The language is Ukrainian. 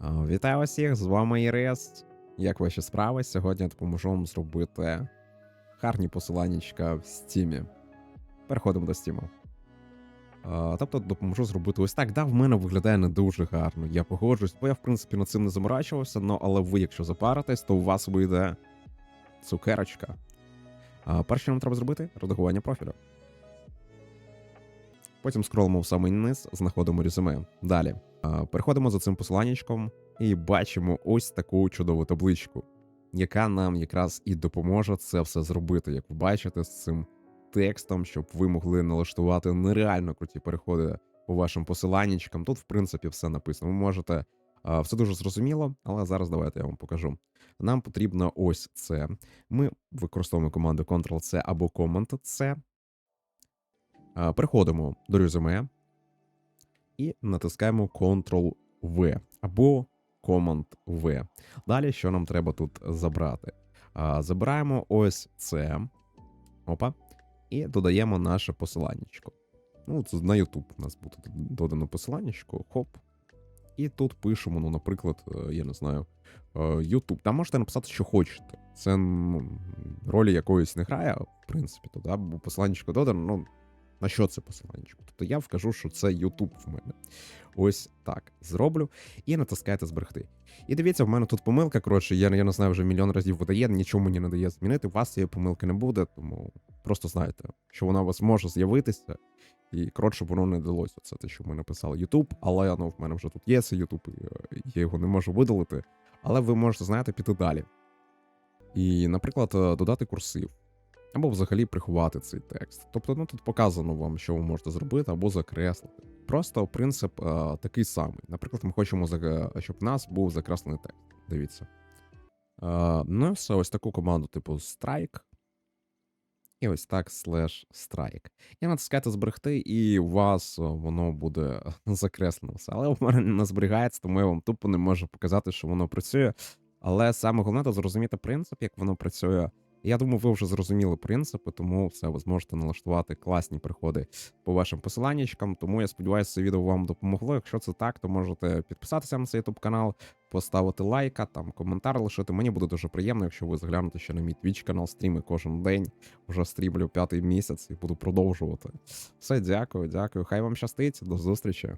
А, Вітаю усіх, з вами Ірес. Як ваші справи? Сьогодні я допоможу вам зробити гарні посиланнячка в стімі. Переходимо до стіму. Тобто допоможу зробити ось так. Да, в мене виглядає не дуже гарно. Я погоджуюсь, бо я, в принципі, над цим не заморачувався, але ви, якщо запаритесь, то у вас вийде цукерочка. Перше, що нам треба зробити редагування профілю. Потім скролимо в самий низ, знаходимо резюме. Далі. Переходимо за цим посиланнячком і бачимо ось таку чудову табличку, яка нам якраз і допоможе це все зробити, як ви бачите, з цим текстом, щоб ви могли налаштувати нереально круті переходи по вашим посиланнячкам. Тут, в принципі, все написано. Ви можете. Все дуже зрозуміло, але зараз давайте я вам покажу. Нам потрібно ось це. Ми використовуємо команду Ctrl-C або Command-C. Переходимо до резюме і натискаємо Ctrl-V або Command-V. Далі, що нам треба тут забрати? Забираємо ось це. Опа. І додаємо наше посиланнячко. Ну, це на YouTube у нас буде додано посиланнячко. Хоп. І тут пишемо, ну, наприклад, е, я не знаю, е, YouTube. Там можете написати, що хочете. Це ну, ролі якоїсь не грає, в принципі, то, да, бо посиланнячко додано, ну, на що це посиланнячко? Тобто я вкажу, що це YouTube в мене. Ось так зроблю. І натискаєте зберегти. І дивіться, в мене тут помилка. Коротше, я, я не знаю, вже мільйон разів видає, нічого мені не дає змінити. У вас цієї помилки не буде, тому просто знайте, що вона у вас може з'явитися. І коротше, воно не далося. Це те, що ми написали YouTube, але ну, в мене вже тут є цей YouTube, і е, я його не можу видалити. Але ви можете, знаєте, піти далі. І, наприклад, е, додати курсив. Або взагалі приховати цей текст. Тобто, ну тут показано вам, що ви можете зробити, або закреслити. Просто принцип е, такий самий. Наприклад, ми хочемо, щоб в нас був закреслений текст. Дивіться. Е, ну, все, ось таку команду, типу strike. І ось так слеш strike. І натискаєте зберегти, і у вас е, воно буде закреслено все. Але у мене не зберігається, тому я вам тупо не можу показати, що воно працює. Але саме головне то зрозуміти принцип, як воно працює. Я думаю, ви вже зрозуміли принципи, тому все, ви зможете налаштувати класні приходи по вашим посиланнячкам. Тому я сподіваюся, це відео вам допомогло. Якщо це так, то можете підписатися на цей YouTube канал, поставити лайка, там коментар лишити. Мені буде дуже приємно, якщо ви заглянете ще на мій Twitch канал, стріми кожен день. Вже стрімлю п'ятий місяць і буду продовжувати. Все, дякую, дякую. Хай вам щастить. До зустрічі.